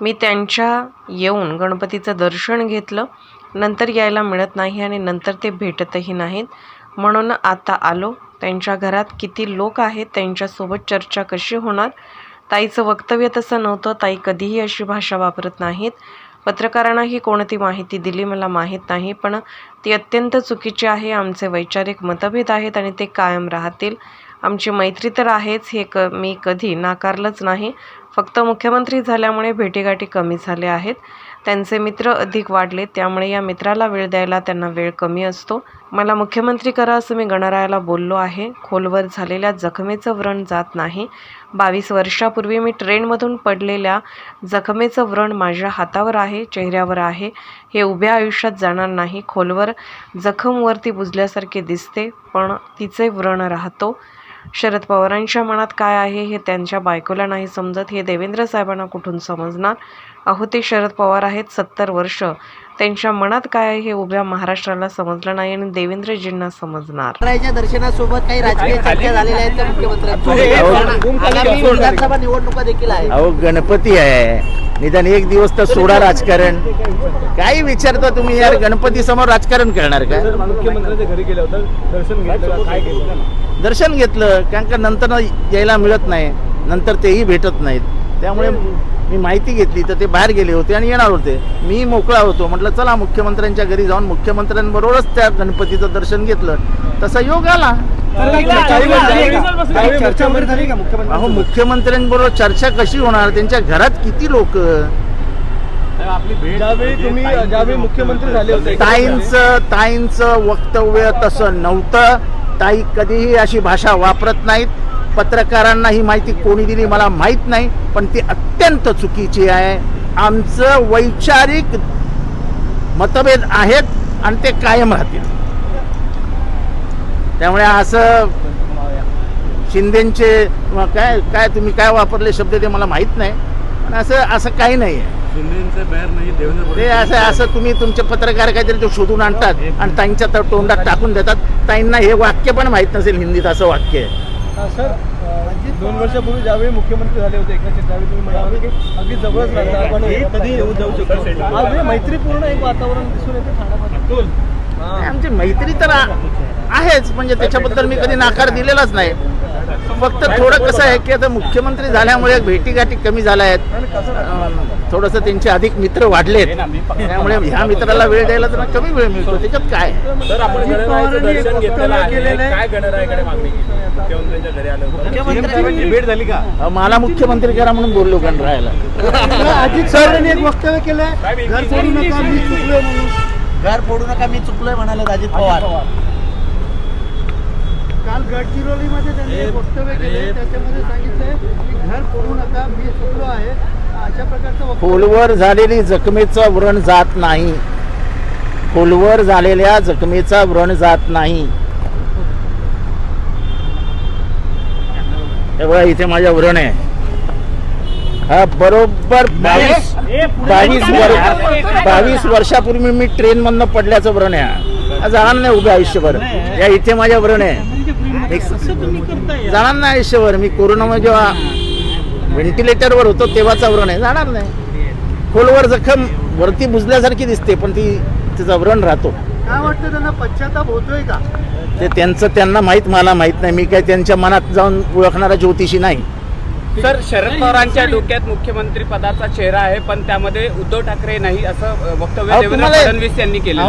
मी त्यांच्या येऊन गणपतीचं दर्शन घेतलं. नंतर यायला मिळत नाही आणि नंतर ते भेटतही नाहीत. म्हणून आता आलो. त्यांच्या घरात किती लोक आहेत त्यांच्यासोबत चर्चा कशी होणार? ताईचं वक्तव्य तसं नव्हतं. ताई कधीही अशी भाषा वापरत नाहीत. पत्रकारांना ही कोणती माहिती दिली मला माहीत नाही पण ती अत्यंत चुकीची आहे. आमचे वैचारिक मतभेद आहेत आणि ते कायम राहतील. आमची मैत्री तर आहेच हे क मी कधी नाकारलंच नाही. फक्त मुख्यमंत्री झाल्यामुळे भेटीगाठी कमी झाल्या आहेत. त्यांचे मित्र अधिक वाढले त्यामुळे या मित्राला वेळ द्यायला त्यांना वेळ कमी असतो. मला मुख्यमंत्री करा असं मी गणरायाला बोललो आहे. खोलवर झालेल्या जखमेचं व्रण जात नाही. बावीस वर्षापूर्वी मी ट्रेनमधून पडलेल्या जखमेचं व्रण माझ्या हातावर आहे चेहऱ्यावर आहे. हे उभ्या आयुष्यात जाणार नाही. खोलवर जखमवरती बुजल्यासारखे दिसते पण तिचे व्रण राहतो. शरद पवारांच्या मनात काय आहे हे त्यांच्या बायकोला नाही समजत हे देवेंद्र साहेबांना कुठून समजणार अहो ते शरद पवार आहेत सत्तर वर्ष त्यांच्या मनात काय आहे हे उभ्या महाराष्ट्राला समजलं नाही आणि देवेंद्रजींना समजणार दर्शनासोबत काही राजकीय चर्चा झालेल्या आहेत विधानसभा निवडणुका देखील आहेत अहो गणपती आहे निदान एक दिवस तर सोडा राजकारण काही विचारता तुम्ही यार गणपती समोर राजकारण करणार का मुख्यमंत्र्यांच्या घरी गेलं होतं दर्शन घेतलं काय केलं दर्शन घेतलं कारण का नंतर यायला मिळत नाही नंतर तेही भेटत नाहीत. त्यामुळे मी माहिती घेतली तर ते बाहेर गेले होते आणि येणार होते. मी मोकळा होतो. म्हटलं चला मुख्यमंत्र्यांच्या घरी जाऊन मुख्यमंत्र्यांबरोबरच त्या गणपतीचं दर्शन घेतलं. तसा योग आला. अहो मुख्यमंत्र्यांबरोबर चर्चा कशी होणार? त्यांच्या घरात किती लोक? आपली भेट ज्यावेळी तुम्ही ज्यावेळी मुख्यमंत्री झाले होते ताईंचं ताईंचं वक्तव्य तसं नव्हतं. ताई कधीही अशी भाषा वापरत नाहीत. पत्रकारांना ही माहिती कोणी दिली मला माहीत नाही पण ती अत्यंत चुकीची आहे. आमचं वैचारिक मतभेद आहेत आणि ते कायम राहतील. त्यामुळे असं शिंदेचे काय काय तुम्ही काय वापरले शब्द ते मला माहीत नाही. पण असं असं काही नाही आहे. शिंदेचं बॅर नाही देवेंद्र ते असं असं तुम्ही तुमचे पत्रकार काहीतरी ते शोधून आणतात आणि ताईंच्या तर तोंडात टाकून देतात. ताईंना हे वाक्य पण माहीत नसेल हिंदीत असं वाक्य आहे. सर दोन वर्षापूर्वी ज्यावेळी मुख्यमंत्री झाले होते एकनाथ शिंदे त्यावेळी तुम्ही म्हणाले की अगदी जवळच राहता आपण कधी येऊ जाऊ शकतो आज हे मैत्रीपूर्ण एक वातावरण दिसून येते ठाण्यामध्ये. आमची मैत्री तर आहेच म्हणजे त्याच्याबद्दल मी कधी नाकार दिलेलाच नाही. फक्त थोडं कसं आहे की आता मुख्यमंत्री झाल्यामुळे भेटीगाठी कमी झाल्या आहेत थोडंसं त्यांचे अधिक मित्र वाढलेत. त्यामुळे ह्या मित्राला वेळ द्यायला त्यांना कमी वेळ मिळतो. त्याच्यात काय? भेट झाली का? मला मुख्यमंत्री करा म्हणून बोललो गण राहायला अजित सरांनी एक वक्तव्य केलंय. घर सोडू नका मी चुकलोय म्हणून. घर फोडू नका मी चुकलोय म्हणाले अजित पवार. काल गडचिरोलीमध्ये त्यांनी एक वक्तव्य केले. त्याच्यामध्ये सांगितलंय की घर फोडू नका मी चुकलो आहे. अशा प्रकारचं खोलवर झालेली जखमेचं व्रण जात नाही. खोलवर झालेल्या जखमेचा व्रण जात नाही. हे इथे माझ्या व्रण आहे. हा बरोबर बावीस बावीस वर्ष बावीस वर्षापूर्वी मी ट्रेन मधनं पडल्याचं व्रण आहे. हा. जाणार नाही उभे आयुष्यभर. या इथे माझ्या व्रण आहे. एक- जाणार नाही आयुष्यभर. मी कोरोनामध्ये जेव्हा व्हेंटिलेटरवर होतो तेव्हाचा व्रण आहे. जाणार नाही. खोलवर जखम वरती बुजल्यासारखी दिसते पण ती तिचा व्रण राहतो. काय वाटतं त्यांना? पश्चाताप होतोय का? ते त्यांचं त्यांना माहीत मला माहीत नाही. मी काय त्यांच्या मनात जाऊन ओळखणारा ज्योतिषी नाही. सर शरद पवारांच्या डोक्यात मुख्यमंत्री पदाचा चेहरा आहे पण त्यामध्ये उद्धव ठाकरे नाही असं वक्तव्य देवेंद्र फडणवीस यांनी केलं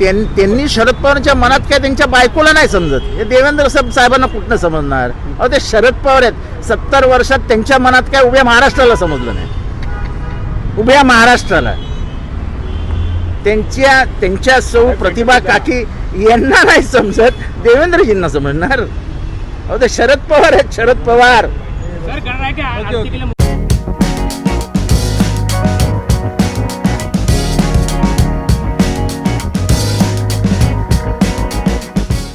त्यांनी शरद पवारांच्या मनात काय त्यांच्या बायकोला नाही समजत. हे देवेंद्र साहेब साहेबांना कुठनं समजणार? अहो ते शरद पवार आहेत. सत्तर वर्षात त्यांच्या मनात काय उभ्या महाराष्ट्राला समजलं नाही. उभ्या महाराष्ट्राला. त्यांच्या त्यांच्या सौ प्रतिभा काठी यांना नाही समजत. देवेंद्रजींना समजणार. अहो ते शरद पवार आहेत शरद पवार. सर